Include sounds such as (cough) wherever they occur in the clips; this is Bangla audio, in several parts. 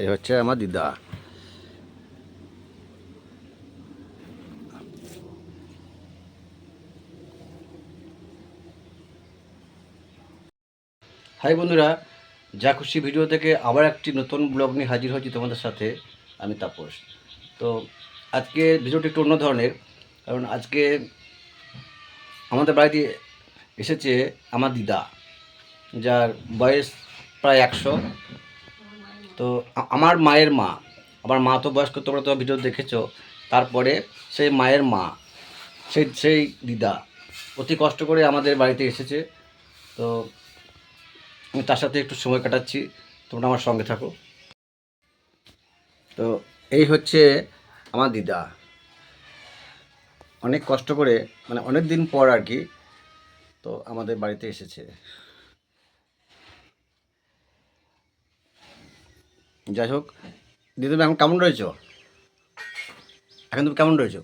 এই হচ্ছে আমার দিদা। হাই বন্ধুরা, যা খুশি ভিডিও থেকে আবার একটি নতুন ব্লগ নিয়ে হাজির হয়েছি তোমাদের সাথে, আমি তাপস। তো আজকে ভিডিওটি একটু অন্য ধরনের, কারণ আজকে আমাদের বাড়িতে এসেছে আমার দিদা, যার বয়স প্রায় একশো। তো আমার মায়ের মা, আমার মা তো বয়স্ক, তোমরা তো ভিডিও দেখেছ, তারপরে সেই মায়ের মা, সেই সেই দিদা, অতি কষ্ট করে আমাদের বাড়িতে এসেছে। তো আমি তার সাথে একটু সময় কাটাচ্ছি, তোমরা আমার সঙ্গে থাকো। তো এই হচ্ছে আমার দিদা। অনেক কষ্ট করে মানে অনেক দিন পর আর কি, তো আমাদের বাড়িতে এসেছে। যাই হোক দিদি তুমি এখন কেমন রয়েছো? এখন তুমি কেমন রয়েছো?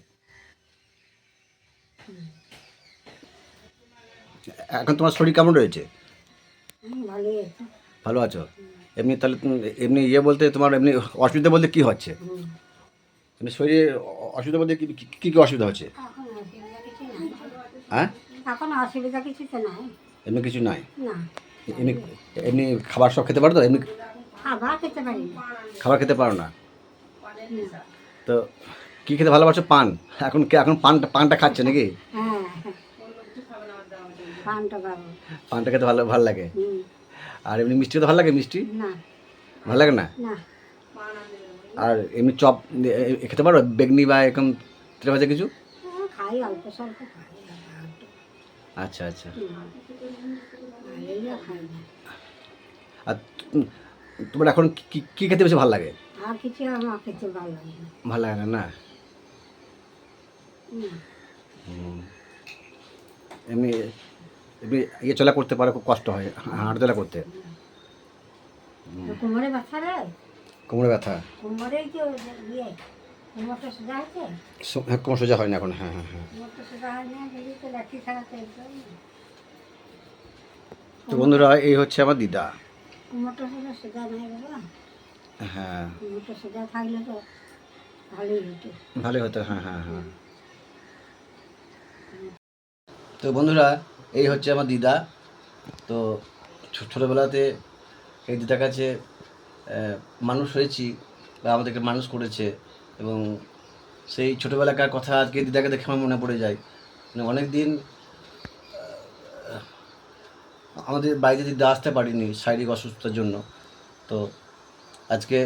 এখন তোমার শরীর কেমন রয়েছে? ভালো আছো। এমনি তাহলে এমনি ইয়ে বলতে তোমার এমনি অসুবিধা বলতে কি হচ্ছে? এমনি শরীরে অসুবিধা বলতে কি কি- কি কি অসুবিধা হচ্ছে? হ্যাঁ? এখন অসুবিধা কিছু তো নাই। এমনি কিছু নাই? এমনি এমনি খাবার সব খেতে পারো তো? এমনি খাবার খেতে পারি না খাবার খেতে পারো না না। তো কি খেতে ভালোবাসো পান এখন কি এখন পানটা পানটা খাচ্ছে নাকি হ্যাঁ পানটা খেতে ভালো ভালো লাগে আর এমনি মিষ্টি খেতে ভালো লাগে মিষ্টি ভালো লাগে না আর এমনি চপ খেতে পারো বেগনি বা এরকম তেলে ভাজা কিছু আচ্ছা আচ্ছা আর তোমার এখন কি কি খেতে বেশি ভালো লাগে? আর কিছু আমার খেতে ভালো লাগে না। ভালো লাগে না না? হুম। হুম। এমনি এমনি ইয়ে চলা করতে পারে খুব কষ্ট হয় হাঁটাচলা করতে। তো কোমরে ব্যথা রে? কোমরে ব্যথা? কোমরেই তো ইয়ে কোমরটা সোজা হয়েছে সো- হ্যাঁ কোমর সোজা হয় না এখন হ্যাঁ হ্যাঁ হ্যাঁ। কোমরটা সোজা হয় না যদি তো লাঠি ছাড়া চলতে তো বন্ধুরা এই হচ্ছে আমার দিদা। কোমরটা সোজা সোজা নাই বাবা। হ্যাঁ। কোমরটা সোজা থাকলে তো ভালোই হতো। ভালোই হতো হ্যাঁ হ্যাঁ হ্যাঁ। তো বন্ধুরা এই হচ্ছে আমার দিদা। তো ছোটোবেলাতে এই দিদার কাছে মানুষ হয়েছি বা আমাদেরকে মানুষ করেছে এবং সেই ছোটোবেলাকার কথা আজকে দিদাকে দেখে আমার মনে পড়ে যায়। মানে অনেক দিন আমাদের বাড়িতে দিদা আসতে পারিনি শারীরিক অসুস্থতার জন্য। তো আজকে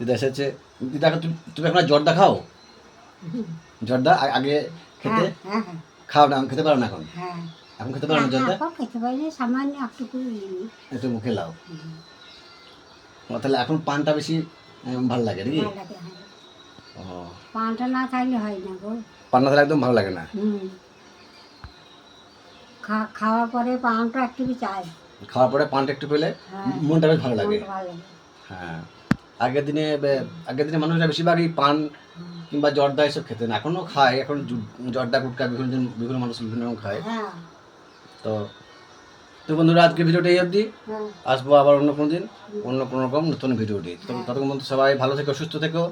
দিদা এসেছে দিদাকে তুমি তুমি এখন জর্দা খাও? (laughs) জর্দা আগে খেতে? হ্যাঁ হ্যাঁ হ্যাঁ। খাও না এখন খেতে পারো না এখন? এখন খেতে পারো না জর্দা? এখন খেতে পারি সামান্য একটুকু একটু মুখে লাও। তাহলে এখন পানটা বেশি ভালো লাগে নাকি? পানটা না খাইলে হয় না গো। পান না তাহলে একদম ভালো লাগে না? খাওয়ার পরে পানটা একটু চাই? খাওয়ার পরে পানটা একটু পেলে হ্যাঁ। মনটা বেশ ভালো লাগে। হ্যাঁ। আগের দিনে আগের দিনে মানুষরা বেশিরভাগই পান কিংবা জর্দা এসব খেতেন। এখনও খায় এখন জর্দা গুটকা বিভিন্ন বিভিন্ন মানুষ বিভিন্ন রকম খায়। হ্যাঁ। তো তো বন্ধুরা আজকে ভিডিওটা এই অবধি। হ্যাঁ। আসব আবার অন্য কোনো দিন অন্য কোনো রকম নতুন ভিডিও তো ততক্ষণ পর্যন্ত সবাই ভালো থেকো সুস্থ থেকো।